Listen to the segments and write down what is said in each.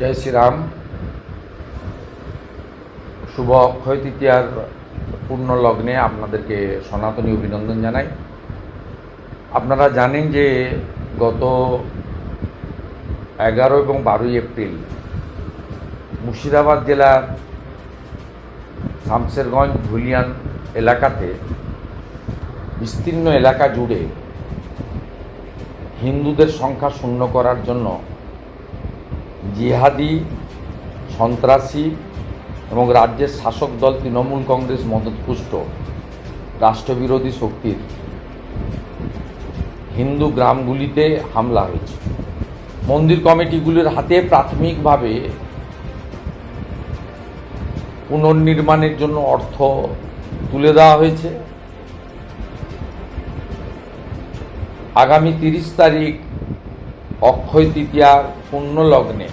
জয় শ্রীরাম। শুভ অক্ষয় তৃতীয়ার পূর্ণ লগ্নে আপনাদেরকে সনাতনী অভিনন্দন জানাই। আপনারা জানেন যে গত এগারো এবং বারোই এপ্রিল মুর্শিদাবাদ জেলার শামসেরগঞ্জ ধুলিয়ান এলাকাতে বিস্তীর্ণ এলাকা জুড়ে হিন্দুদের সংখ্যা শূন্য করার জন্য জিহাদি, সন্ত্রাসী এবং রাজ্যের শাসক দল তৃণমূল কংগ্রেস মদতপুষ্ট রাষ্ট্রবিরোধী শক্তির হিন্দু গ্রামগুলিতে হামলা হয়েছে। মন্দির কমিটিগুলির হাতে প্রাথমিকভাবে পুনর্নির্মাণের জন্য অর্থ তুলে দেওয়া হয়েছে। আগামী তিরিশ তারিখ অক্ষয় তৃতীয়ার পূর্ণ লগ্নে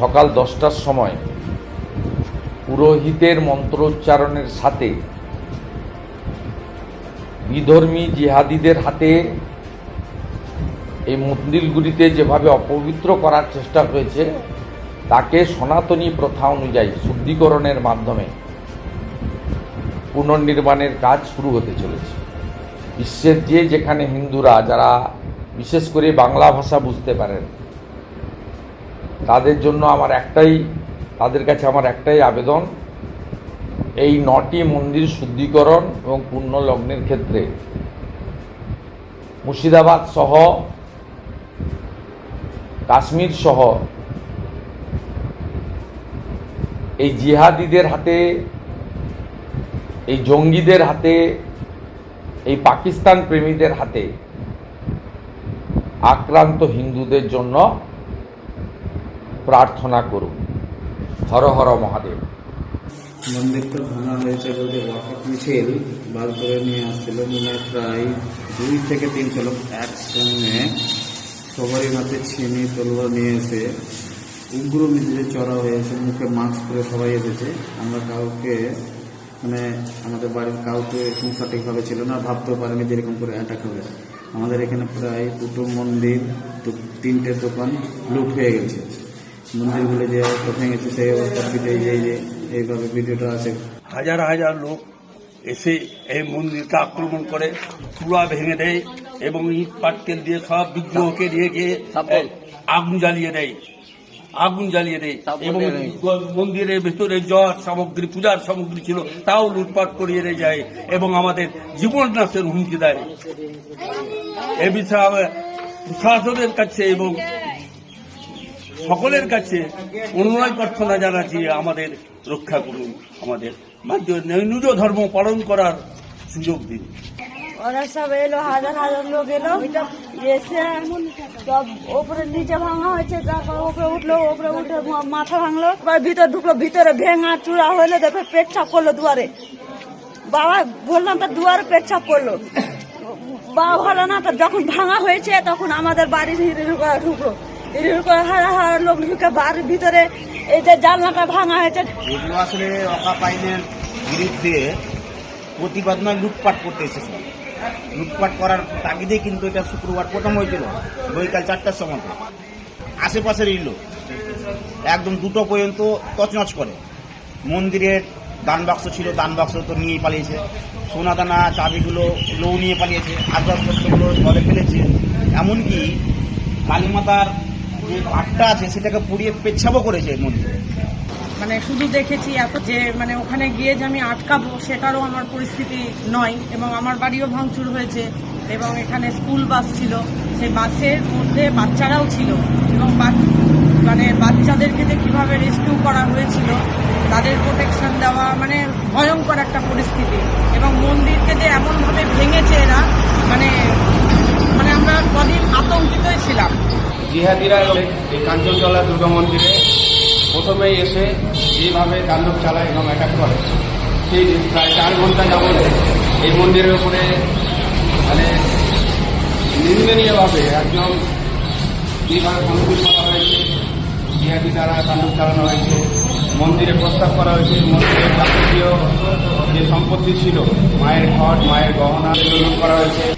সকাল দশটার সময় পুরোহিতের মন্ত্রোচ্চারণের সাথে বিধর্মী জিহাদিদের হাতে এই মন্দিরগুলিতে যেভাবে অপবিত্র করার চেষ্টা হয়েছে, তাকে সনাতনী প্রথা অনুযায়ী শুদ্ধিকরণের মাধ্যমে পুনর্নির্মাণের কাজ শুরু হতে চলেছে। বিশ্বের যে যেখানে হিন্দুরা, যারা বিশেষ করে বাংলা ভাষা বুঝতে পারেন। তাদের জন্য আমার একটাই, তাদের কাছে আমার একটাই আবেদন, এই নটি মন্দির শুদ্ধিকরণ এবং পূর্ণ লগ্নের ক্ষেত্রে। মুর্শিদাবাদ সহ, কাশ্মীর সহ, এই জিহাদিদের হাতে, এই জঙ্গিদের হাতে, এই পাকিস্তান প্রেমীদের হাতে আক্রান্ত হিন্দুদের জন্য প্রার্থনা করুন। হর হর মহাদেব। মন্দিরটা ভাঙা হয়েছে বলতে ওয়াকফ মিছিল বার করে নিয়ে আসছিল। মনে প্রায় দুই থেকে তিনশো লোক একসঙ্গে সবারই হাতে ছিনি তলোয়ার নিয়ে এসে উগ্র মিছিলে চড়া হয়েছে। মুখে মাস্ক পরে সবাই এসেছে। আমরা কাউকে মানে আমাদের বাড়ির কাউকে সংস্থা ঠিকভাবে ছিল না, ভাবতেও পারেনি যে এরকম করে অ্যাটাক হবে। আমাদের এখানে প্রায় দুটো মন্দির তো তিনটে দোকান লুট হয়ে গেছে। মন্দিরগুলো যে অবস্থা ভেঙেছে সেই অবস্থার ভিডিও যে এইভাবে ভিডিওটা আছে। হাজার হাজার লোক এসে এই মন্দিরটা আক্রমণ করে চূড়া ভেঙে দেয় এবং ইট পাটকেল দিয়ে সব বিদ্রোহকে দিয়ে গিয়ে আগুন জ্বালিয়ে দেয়। আগুন জ্বালিয়ে দেয়। এবং মন্দিরের ভেতরে জ্বর সামগ্রী পূজার সামগ্রী ছিল তাও লুটপাট করিয়ে দিয়ে যায় এবং আমাদের জীবন নাশের হুমকি দেয়। এ বিষয়ে প্রশাসনের কাছে এবং সকলের কাছে অনুনয় প্রার্থনা জানাচ্ছি আমাদের রক্ষা করুন আমাদের মাধ্য নৈনুজ ধর্ম পালন করার সুযোগ দিন। ওরা সব এলো হাজার হাজার লোক এলো এসে সব ওপরে নিচে ভাঙা হয়েছে, তারপর ওপরে উঠল, ওপরে উঠে মাথা ভাঙলো, এবার ভিতর ঢুকলো, ভিতরে ভেঙা চূড়া হইল, দেখো পেট ছাপ করল দুয়ারে। বাবা, বললাম তো দুয়ারে পেট ছাপ করল। বাবা ভালো না, তো যখন ভাঙা হয়েছে, তখন আমাদের বাড়ির হিরির করে ঢুকলো। হিরির করে হারা হাজার লোক ঢুকে বাড়ির ভিতরে এই যে জানলাটা ভাঙা হয়েছে। আসলে অকাপ আইনের বিরুদ্ধে প্রতিবাদ নয় লুটপাট করতে এসেছিল লুটপাট করার তাগিদে কিন্তু এটা শুক্রবার প্রথম হয়েছিল, বৈকাল চারটার সময়। আশেপাশের লোক একদম দুটো পর্যন্ত তছনছ করে। মন্দিরের দান বাক্স ছিল, দান বাক্স তো নিয়েই পালিয়েছে। সোনা দানা চাবিগুলো, লৌ নিয়ে পালিয়েছে, আসবাবপত্রগুলো জলে ফেলেছে। এমনকি কালীমাতার যে ঘাটটা আছে, সেটাকে পুড়িয়ে পেচ্ছাবও করেছে মন্দিরে। মানে শুধু দেখেছি এত যে মানে ওখানে গিয়ে যে আমি আটকাবো সেটারও আমার পরিস্থিতি নয় এবং আমার বাড়িও ভাঙচুর হয়েছে এবং এখানে স্কুল বাস ছিল। সেই বাসের মধ্যে বাচ্চারাও ছিল এবং মানে বাচ্চাদেরকে যে কীভাবে রেস্কিউ করা হয়েছিল, তাদের প্রোটেকশন দেওয়া মানে ভয়ঙ্কর একটা পরিস্থিতি। এবং মন্দিরকে যে এমনভাবে ভেঙেছে এরা মানে মানে আমরা কদিন আতঙ্কিতই ছিলাম। জিহাদিরা এই কাঞ্চনতলা দুর্গা মন্দিরে প্রথমেই এসে যেভাবে তাণ্ডব চালায় এবং অ্যাটাক করে, সেই প্রায় চার ঘণ্টা যাবত এই মন্দিরের উপরে মানে নিন্দনীয়ভাবে একদম যেভাবে ভাঙচুর করা হয়েছে, জিহাদি দ্বারা তাণ্ডব চালানো হয়েছে, মন্দিরে প্রস্তাব করা হয়েছে, মন্দিরের যে সম্পত্তি ছিল, মায়ের ঘট, মায়ের গহনা লুট করা হয়েছে।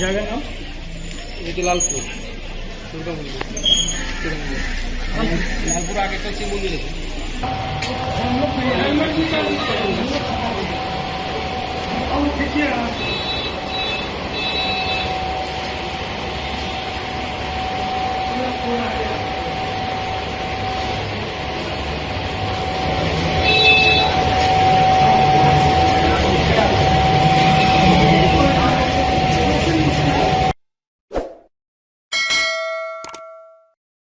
জায়গার নাম এটা লালপুর দুর্গা মন্দির লালপুর আগে তো শিব মন্দির আছে